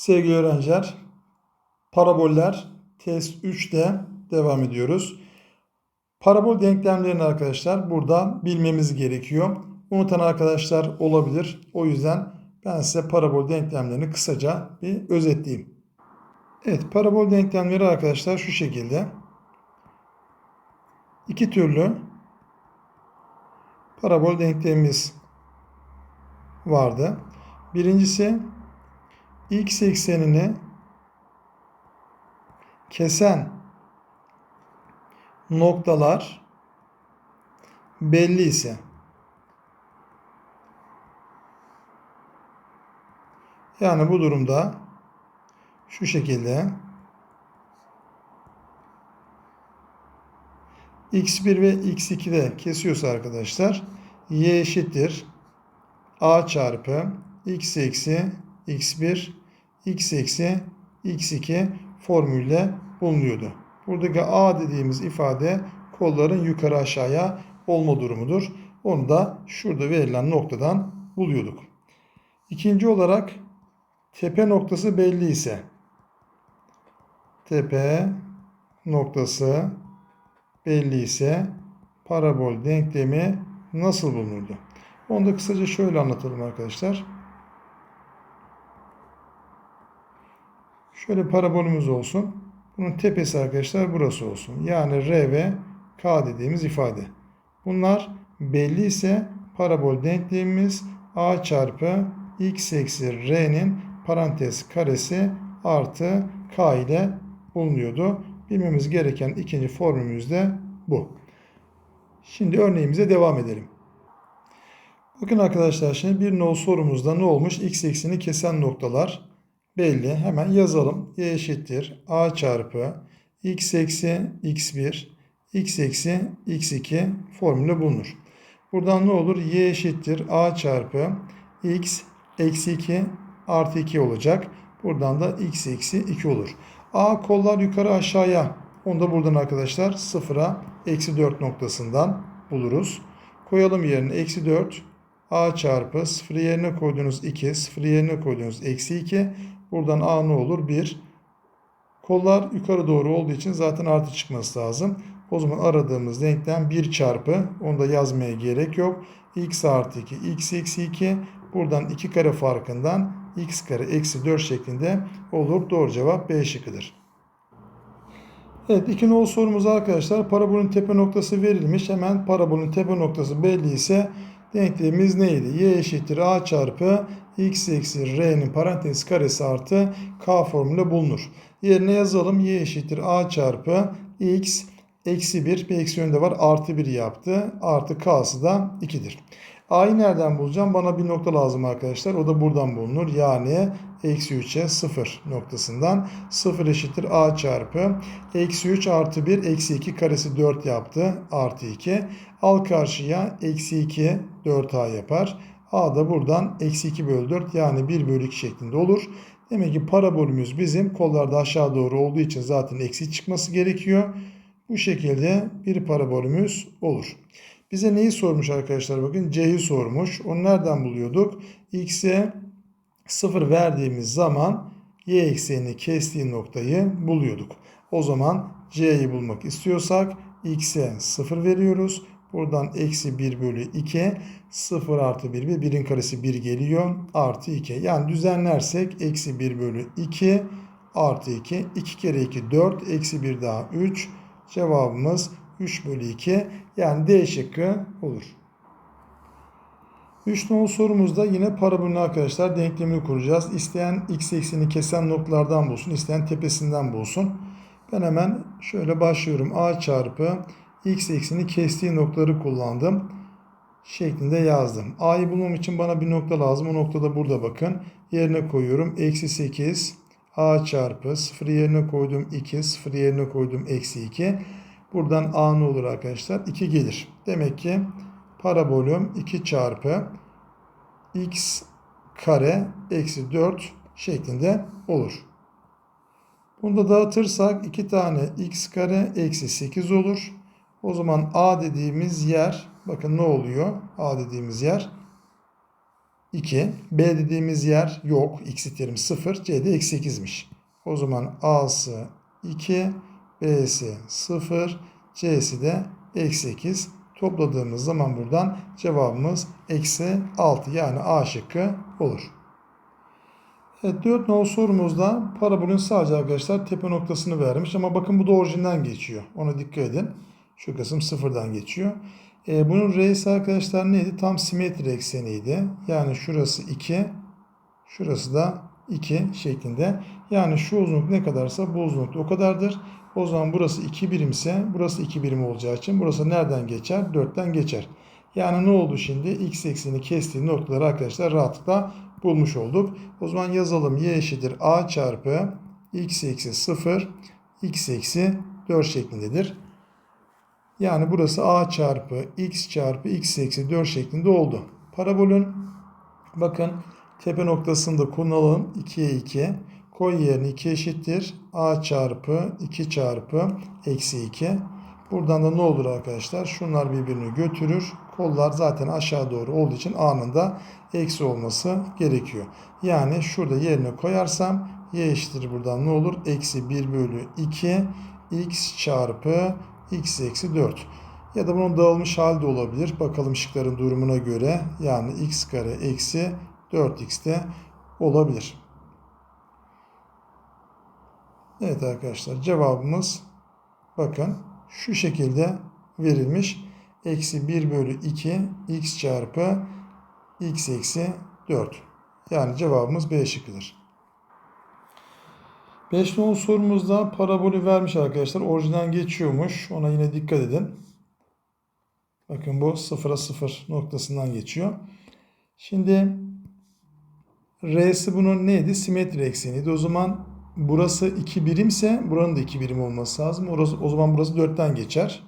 Sevgili öğrenciler, paraboller test 3'te devam ediyoruz. Parabol denklemlerini arkadaşlar burada bilmemiz gerekiyor. Unutan arkadaşlar olabilir. O yüzden ben size parabol denklemlerini kısaca bir özetleyeyim. Evet, parabol denklemleri arkadaşlar şu şekilde. İki türlü parabol denklemimiz vardı. Birincisi x eksenini kesen noktalar belli ise yani bu durumda şu şekilde x1 ve x2'de kesiyorsa arkadaşlar y eşittir a çarpı x eksi x1 x eksi x2 formülle bulunuyordu. Buradaki a dediğimiz ifade kolların yukarı aşağıya olma durumudur. Onu da şurada verilen noktadan buluyorduk. İkinci olarak tepe noktası belli ise tepe noktası belli ise parabol denklemi nasıl bulunurdu? Onu da kısaca şöyle anlatalım arkadaşlar. Şöyle parabolümüz olsun. Bunun tepesi arkadaşlar burası olsun. Yani R ve K dediğimiz ifade. Bunlar belli ise parabol denklemimiz A çarpı X eksi R'nin parantez karesi artı K ile bulunuyordu. Bilmemiz gereken ikinci formülümüz de bu. Şimdi örneğimize devam edelim. Bakın arkadaşlar şimdi bir nol sorumuzda ne olmuş? X ekseni kesen noktalar belli. Hemen yazalım. Y eşittir. A çarpı x eksi x1 x eksi x2 formülü bulunur. Buradan ne olur? Y eşittir. A çarpı x eksi 2 artı 2 olacak. Buradan da x eksi 2 olur. A kollar yukarı aşağıya. Onu da buradan arkadaşlar sıfıra eksi 4 noktasından buluruz. Koyalım yerine eksi 4 a çarpı 0 yerine koyduğunuz 2 0 yerine koyduğunuz eksi 2 buradan a ne olur 1 kollar yukarı doğru olduğu için zaten artı çıkması lazım. O zaman aradığımız denklem 1 çarpı onu da yazmaya gerek yok. x artı 2 x eksi 2 buradan 2 kare farkından x kare eksi 4 şeklinde olur. Doğru cevap B şıkkıdır. Evet iki nol sorumuz arkadaşlar parabolün tepe noktası verilmiş. Hemen parabolün tepe noktası belli ise denklemimiz neydi? Y eşittir A çarpı x eksi R'nin parantez karesi artı K formülü bulunur. Yerine yazalım. Y eşittir A çarpı x eksi 1 bir eksi önde var artı 1 yaptı. Artı K'sı da 2'dir. A'yı nereden bulacağım? Bana bir nokta lazım arkadaşlar. O da buradan bulunur. Yani eksi 3'e 0 noktasından 0 eşittir A çarpı eksi 3 artı 1 eksi 2 karesi 4 yaptı. Artı 2. Al karşıya eksi 2 4A yapar. A da buradan eksi 2 bölü 4 yani 1 bölü 2 şeklinde olur. Demek ki parabolümüz bizim kollarda aşağı doğru olduğu için zaten eksi çıkması gerekiyor. Bu şekilde bir parabolümüz olur. Bize neyi sormuş arkadaşlar bakın C'yi sormuş. Onu nereden buluyorduk? X'e 0 verdiğimiz zaman Y eksenini kestiği noktayı buluyorduk. O zaman C'yi bulmak istiyorsak X'e 0 veriyoruz. Buradan eksi 1 bölü 2 0 artı 1 ve 1'in karesi 1 geliyor. Artı 2 yani düzenlersek eksi 1 bölü 2 artı 2 2 kere 2 4 eksi 1 daha 3 cevabımız 3 bölü 2 yani D şıkkı olur. 3 nolu sorumuzda yine parabolün arkadaşlar denklemini kuracağız. İsteyen x ekseni kesen noktalardan bulsun, isteyen tepesinden bulsun. Ben hemen şöyle başlıyorum. A çarpı x ekseni kestiği noktaları kullandım. Şeklinde yazdım. A'yı bulmam için bana bir nokta lazım. O nokta da burada bakın. Yerine koyuyorum. Eksi 8 A çarpı 0 yerine koydum 2, 0 yerine koydum eksi 2. Buradan A ne olur arkadaşlar? 2 gelir. Demek ki parabolüm 2 çarpı x kare eksi 4 şeklinde olur. Bunu da dağıtırsak 2 tane x kare eksi 8 olur. O zaman A dediğimiz yer bakın ne oluyor? A dediğimiz yer 2. B dediğimiz yer yok. X terim 0. C'de eksi 8'miş. O zaman A'sı 2. B'si 0. C'si de eksi 8. Topladığımız zaman buradan cevabımız eksi 6 yani A şıkkı olur. Evet, 4 nol sorumuzda parabolün sadece arkadaşlar tepe noktasını vermiş ama bakın bu da orijinden geçiyor. Ona dikkat edin. Şu kısım sıfırdan geçiyor. E, bunun R'si arkadaşlar neydi? Tam simetri ekseniydi. Yani şurası 2, şurası da 2 şeklinde. Yani şu uzunluk ne kadarsa bu uzunluk o kadardır. O zaman burası 2 birimse burası 2 birim olacağı için burası nereden geçer? 4'ten geçer. Yani ne oldu şimdi? X ekseni kestiği noktaları arkadaşlar rahatlıkla bulmuş olduk. O zaman yazalım. Y eşittir A çarpı X eksi 0 X eksi 4 şeklindedir. Yani burası A çarpı X çarpı X eksi 4 şeklinde oldu. Parabolün bakın tepe noktasında kullanalım. 2'ye 2. Koy yerine 2 eşittir. A çarpı 2 çarpı eksi 2. Buradan da ne olur arkadaşlar? Şunlar birbirini götürür. Kollar zaten aşağı doğru olduğu için A'nın da eksi olması gerekiyor. Yani şurada yerine koyarsam y eşittir buradan ne olur? Eksi 1 bölü 2 x çarpı x eksi 4. Ya da bunun dağılmış hali de olabilir. Bakalım şıkların durumuna göre. Yani x kare eksi 4x de olabilir. Evet arkadaşlar cevabımız bakın şu şekilde verilmiş. Eksi 1 bölü 2 x çarpı x eksi 4. Yani cevabımız B şıkkıdır. 5 nolu sorumuzda parabolü vermiş arkadaşlar. Orijinden geçiyormuş. Ona yine dikkat edin. Bakın bu 0'a 0 noktasından geçiyor. Şimdi R'si bunun neydi? Simetri ekseniydi. O zaman burası 2 birimse buranın da 2 birim olması lazım. Orası, o zaman burası 4'ten geçer.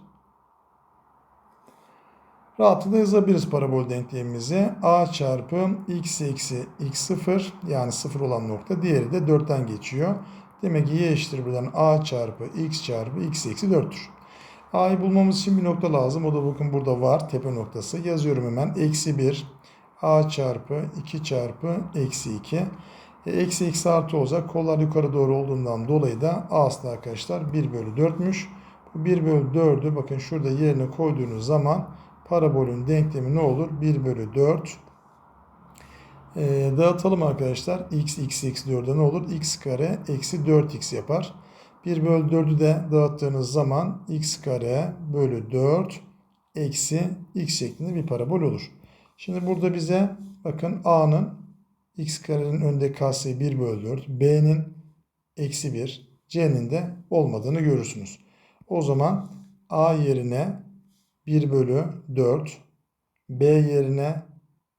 Rahatlıkla yazabiliriz parabol denklemimizi. A çarpı x eksi x0 yani 0 olan nokta. Diğeri de 4'ten geçiyor. Demek ki y eşittir buradan a çarpı x çarpı x eksi 4'tür. A'yı bulmamız için bir nokta lazım. O da bakın burada var. Tepe noktası. Yazıyorum hemen. Eksi 1 a çarpı 2 çarpı eksi 2. E, eksi eksi artı olacak. Kollar yukarı doğru olduğundan dolayı da a'sı da arkadaşlar 1 bölü 4'müş. Bu 1 bölü 4'ü bakın şurada yerine koyduğunuz zaman parabolün denklemi ne olur? 1 bölü 4 e, dağıtalım arkadaşlar. x, x, eksi 4'e ne olur? x kare eksi 4x yapar. 1 bölü 4'ü de dağıttığınız zaman x kare bölü 4 eksi x şeklinde bir parabol olur. Şimdi burada bize bakın a'nın x karenin önde kalsayı 1 bölü 4, b'nin eksi 1, c'nin de olmadığını görürsünüz. O zaman a yerine 1 bölü 4, b yerine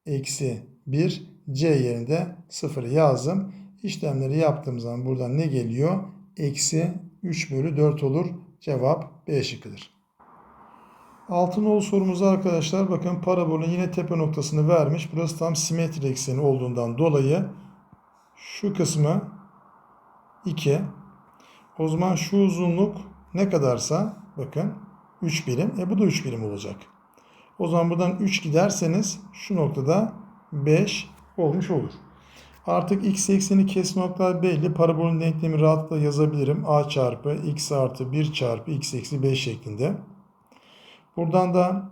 eksi 1, C yerinde 0 yazdım. İşlemleri yaptığım zaman buradan ne geliyor? Eksi 3 bölü 4 olur. Cevap B şıkkıdır. Altın ol sorumuzda arkadaşlar bakın parabolün yine tepe noktasını vermiş. Burası tam simetri ekseni olduğundan dolayı şu kısmı 2. O zaman şu uzunluk ne kadarsa bakın 3 birim. E bu da 3 birim olacak. O zaman buradan 3 giderseniz şu noktada 5 olmuş olur. Artık x ekseni kes noktalar belli. Parabolün denklemi rahatlıkla yazabilirim. a çarpı x artı 1 çarpı x eksi 5 şeklinde. Buradan da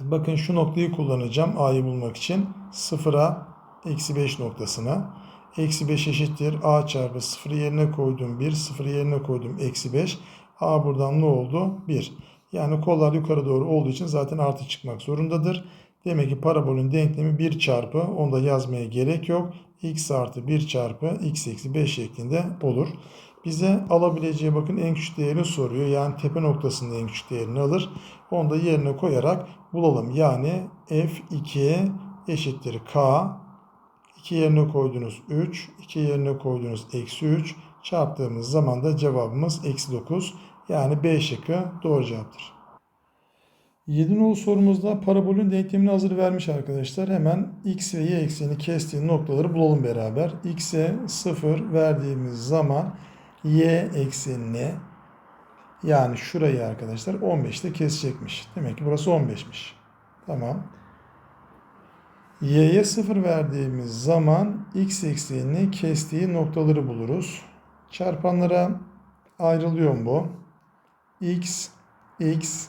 bakın şu noktayı kullanacağım a'yı bulmak için. 0'a eksi 5 noktasına. Eksi 5 eşittir. a çarpı 0 yerine koydum 1. 0 yerine koydum eksi 5. a buradan ne oldu? 1. Yani kollar yukarı doğru olduğu için zaten artı çıkmak zorundadır. Demek ki parabolün denklemi 1 çarpı onu da yazmaya gerek yok. x artı 1 çarpı x eksi 5 şeklinde olur. Bize alabileceği bakın en küçük değerini soruyor. Yani tepe noktasında en küçük değerini alır. Onu da yerine koyarak bulalım. Yani f2 eşittir k. 2 yerine koydunuz 3. 2 yerine koydunuz eksi 3. Çarptığımız zaman da cevabımız eksi 9. Yani B şıkkı doğru cevaptır. 7 nolu sorumuzda parabolün denklemini hazır vermiş arkadaşlar. Hemen x ve y ekseni kestiği noktaları bulalım beraber. x'e 0 verdiğimiz zaman y eksenini yani şurayı arkadaşlar 15'te kesecekmiş. Demek ki burası 15'miş. Tamam. y'ye 0 verdiğimiz zaman x eksiğini kestiği noktaları buluruz. Çarpanlara ayrılıyor mu bu? x, x,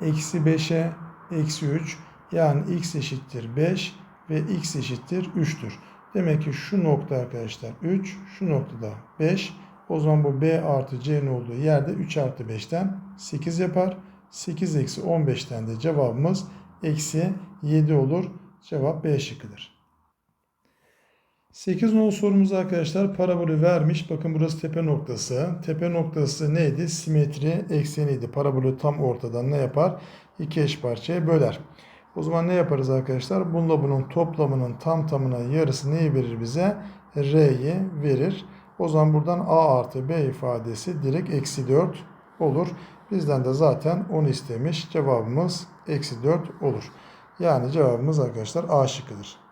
eksi 5'e eksi 3 yani x eşittir 5 ve x eşittir 3'tür. Demek ki şu nokta arkadaşlar 3, şu noktada 5. O zaman bu b artı c'nin olduğu yerde 3 artı 5'ten 8 yapar. 8 eksi 15'ten de cevabımız eksi 7 olur. Cevap B şıkkıdır. 8 nolu sorumuz arkadaşlar parabolü vermiş. Bakın burası tepe noktası. Tepe noktası neydi? Simetri ekseniydi. Parabolü tam ortadan ne yapar? İki eş parçaya böler. O zaman ne yaparız arkadaşlar? Bununla bunun toplamının tam tamına yarısı neyi verir bize? R'yi verir. O zaman buradan A artı B ifadesi direkt eksi 4 olur. Bizden de zaten 10 istemiş. Cevabımız eksi 4 olur. Yani cevabımız arkadaşlar A şıkkıdır.